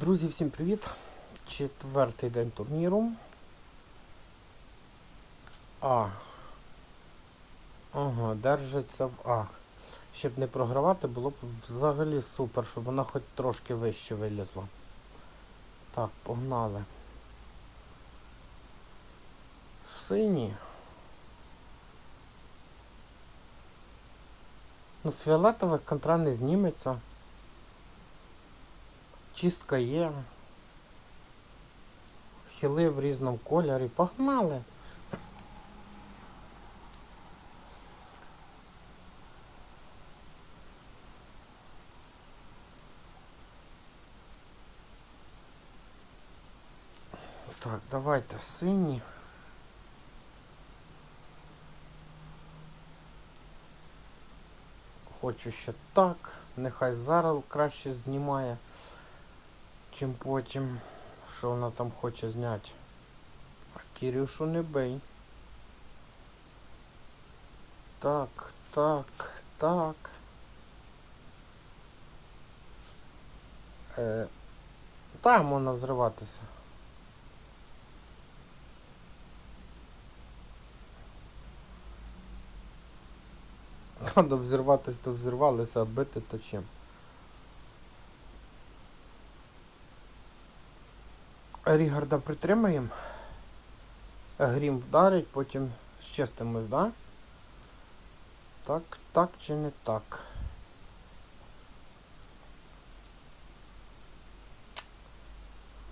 Друзі, всім привіт! Четвертий день турніру. А. Ага, держиться в А. Щоб не програвати, було б взагалі супер, щоб вона хоч трошки вище вилізла. Так, погнали. Сині. Ну, з фіолетових контра не зніметься. Чистка є. Хіли в різному кольорі. Погнали. Так, давайте сині. Хочу ще так. Нехай зараз краще знімає, чим потім. Що вона там хоче зняти. А Кирюшу не бей. Так, так, так. Е, там можна взриватися. Надо взірватися, то взірвалися, а бити то чим. Рігарда притримаємо. Грім вдарить, потім щастимось, да? Так, так чи не так?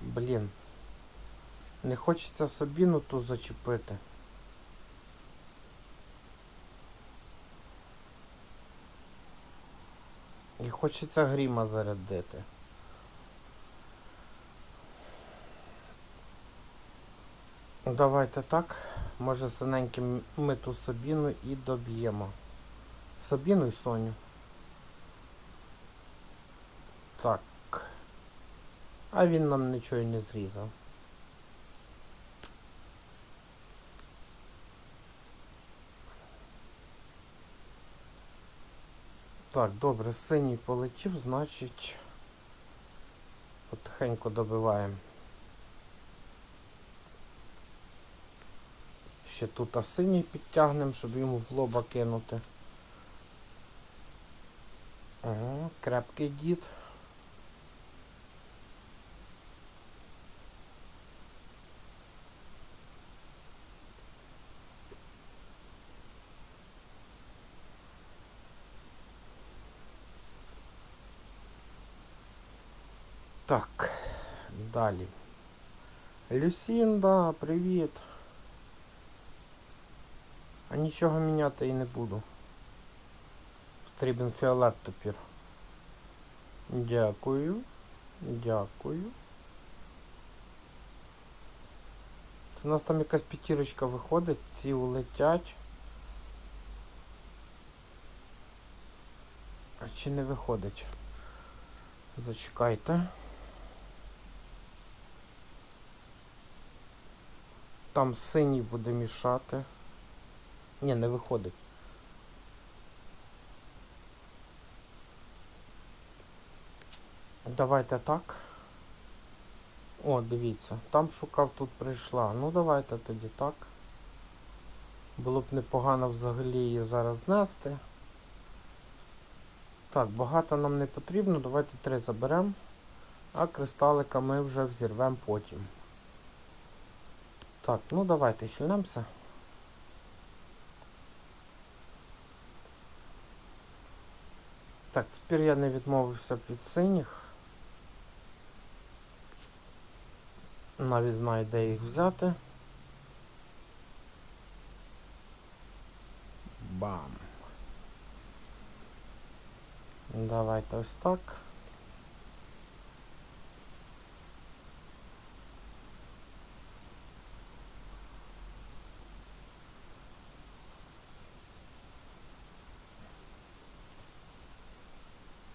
Блін. Не хочеться Сабіну ту зачепити. І хочеться гріма зарядити. Давайте так. Може синеньким ми ту Сабіну і доб'ємо. Сабіну і Соню. Так. А він нам нічого не зрізав. Так, добре, синій полетів, значить потихеньку добиваємо. Ще тут синій підтягнемо, щоб йому в лоба кинути. Ага, крепкий дід. Так, далі. Люсінда, привіт. А нічого міняти і не буду. Потрібен фіолет тепер. Дякую. Дякую. Це у нас там якась п'ятірочка виходить, ці улетять. А чи не виходить? Зачекайте. Там синій буде мішати. Ні, не виходить. Давайте так. О, дивіться, там шукав, тут прийшла. Ну давайте тоді так. Було б непогано взагалі її зараз знести. Так, багато нам не потрібно, давайте три заберемо, а кристалика ми вже взірвемо потім. Так, ну давайте хильнемося. Так, тепер я не відмовився б від синіх. Навіть знаю, де їх взяти. Бам. Давайте ось так.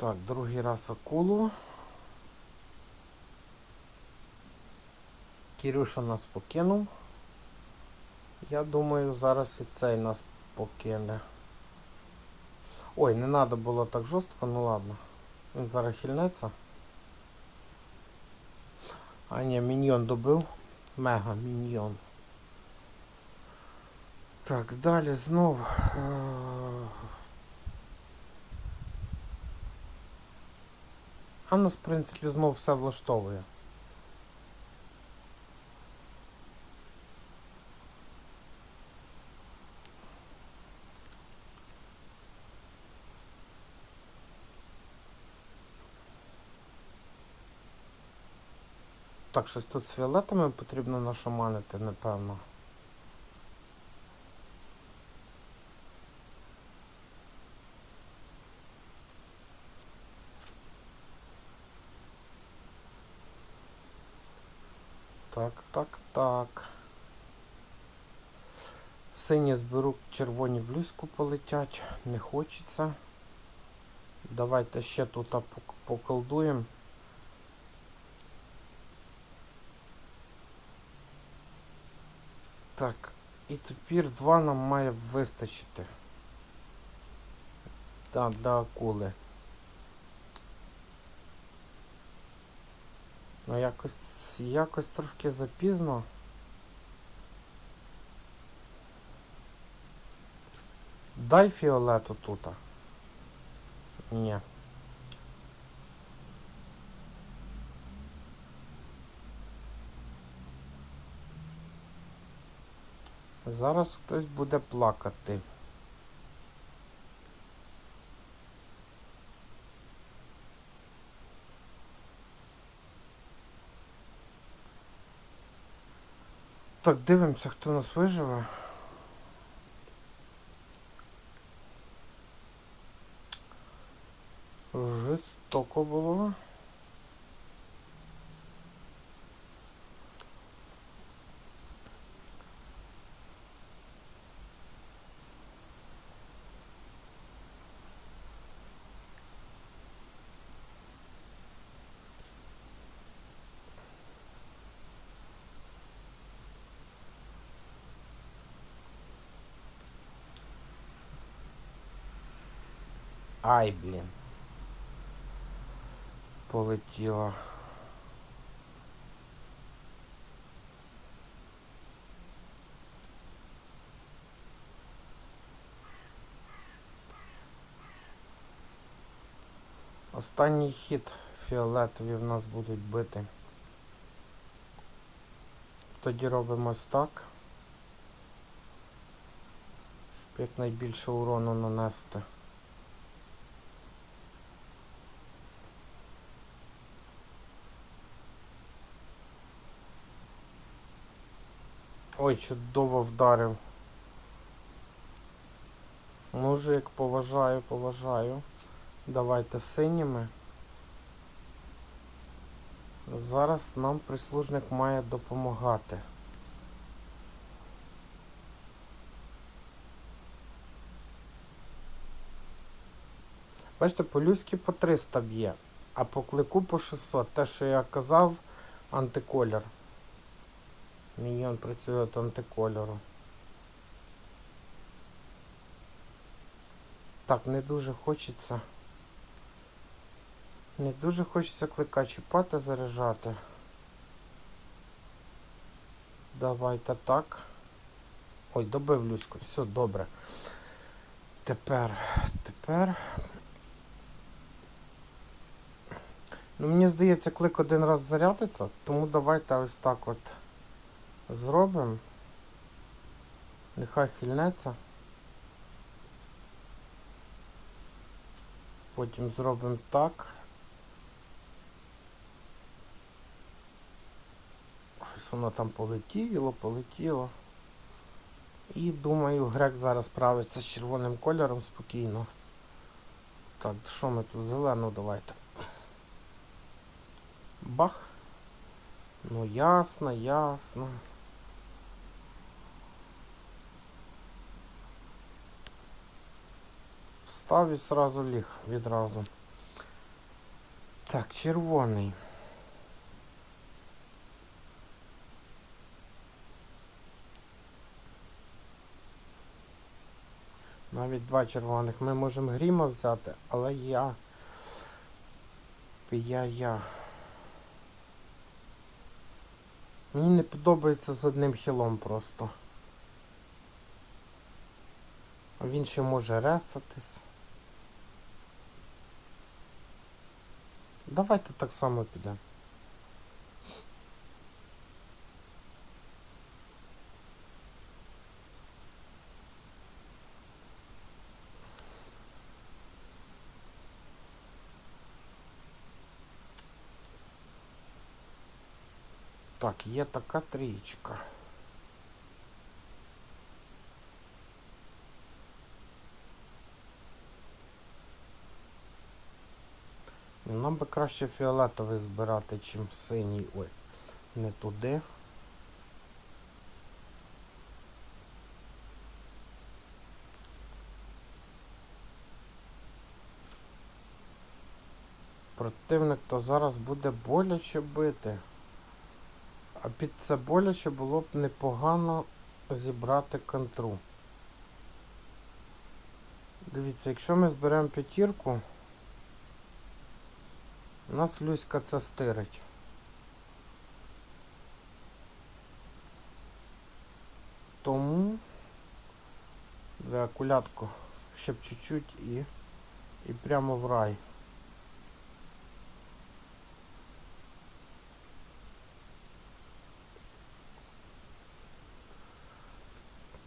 Так, другий раз акулу. Кирюша нас покинув. Я думаю, зараз і цей нас покине. Ой, не треба було так жорстко, ну ладно. Він зараз хильнеться. А ні, міньйон добив. Мега міньйон. Так, далі знов. А нас, в принципі, знов все влаштовує. Так, щось тут з фіолетами потрібно нашаманити, напевно. Так, так. Сині зберу, червоні в люську полетять. Не хочеться. Давайте ще тут поколдуємо. Так, і тепер два нам має вистачити. Так, для акули. Ну якось якось трошки запізно. Дай фіолету тут. Ні. Зараз хтось буде плакати. Так, дивимося, хто нас виживе. Жестоко було. Ай, блін. Полетіла. Останній хід фіолетові в нас будуть бити. Тоді робимо ось так. Щоб якнайбільше урону нанести. Ой, чудово вдарив. Мужик, поважаю, поважаю. Давайте синіми. Зараз нам прислужник має допомагати. Бачите, по-людськи по 300 б'є, а по клику по 600. Те, що я казав, антиколір. Міньйон працює від антикольору. Так, не дуже хочеться. Не дуже хочеться клика чіпати, заряджати. Давайте так. Ой, добив Люську, все добре. Тепер, тепер. Ну, мені здається, клик один раз зарядиться, тому давайте ось так от зробимо. Нехай хильнеться. Потім зробимо так. Щось воно там полетіло, полетіло. І думаю, грек зараз справиться з червоним кольором спокійно. Так, що ми тут? Зелену давайте. Бах. Ну ясно, ясно. Встав і сразу ліг відразу. Так, червоний. Навіть два червоних. Ми можемо гріма взяти, але я. Я я. Мені не подобається з одним хілом просто. А він ще може ресатись. Давайте так само підемо. Так, є така трієчка. Нам би краще фіолетовий збирати, чим синій. Ой, не туди. Противник то зараз буде боляче бити. А під це боляче було б непогано зібрати контру. Дивіться, якщо ми зберемо п'ятірку, у нас Люська це стирить. Тому для кулятку ще б чуть-чуть і, і прямо в рай.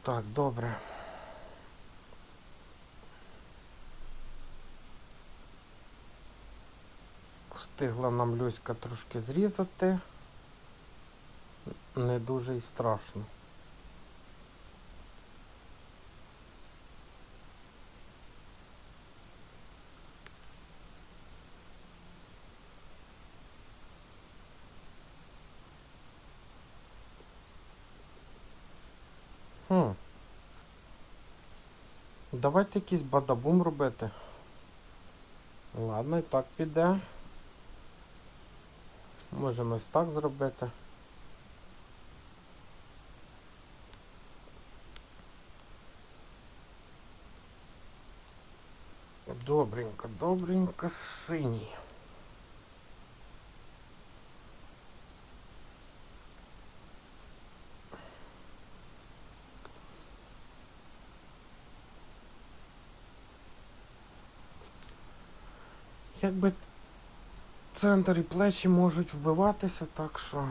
Так, добре. Встигла нам Люська трошки зрізати. Не дуже і страшно. Хм. Давайте якийсь бадабум робити. Ладно, і так піде. Можемо ось так зробити. Добренько, добренько, синій. Якби центр і плечі можуть вбиватися, так що.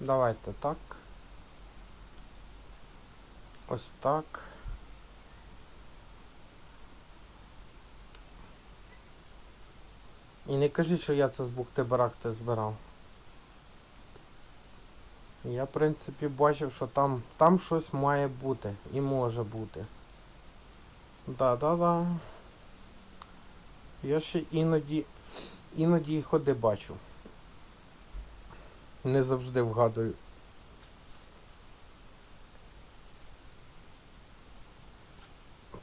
Давайте так. Ось так. І не кажіть, що я це з бухти барахти збирав. Я, в принципі, бачив, що там, там щось має бути і може бути. Да-да-да. Я ще іноді іноді і ходи бачу. Не завжди вгадую.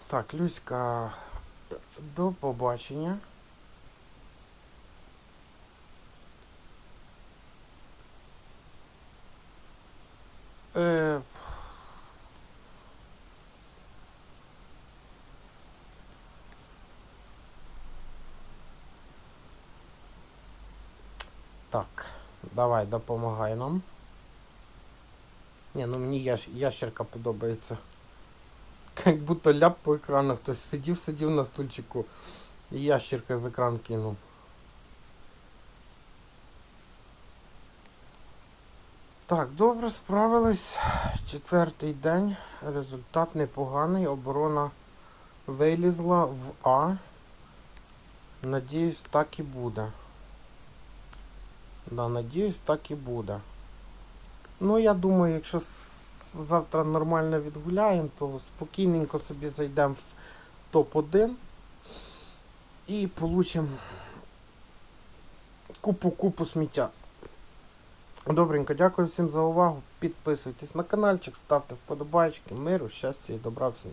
Так, Люська, до побачення. Е, Так, давай, допомагай нам. Ні, ну мені ящ... ящерка подобається. Як будто ляп по екрану. Хтось сидів, сидів на стульчику і ящерка в екран кинув. Так, добре, справились. Четвертий день. Результат непоганий. Оборона вилізла в А. Надіюсь, так і буде. Да, надіюсь, так і буде. Ну, я думаю, якщо завтра нормально відгуляємо, то спокійненько собі зайдемо в топ-1 і получимо купу-купу сміття. Добренько, дякую всім за увагу. Підписуйтесь на каналчик, ставте вподобайки, миру, щастя і добра всім.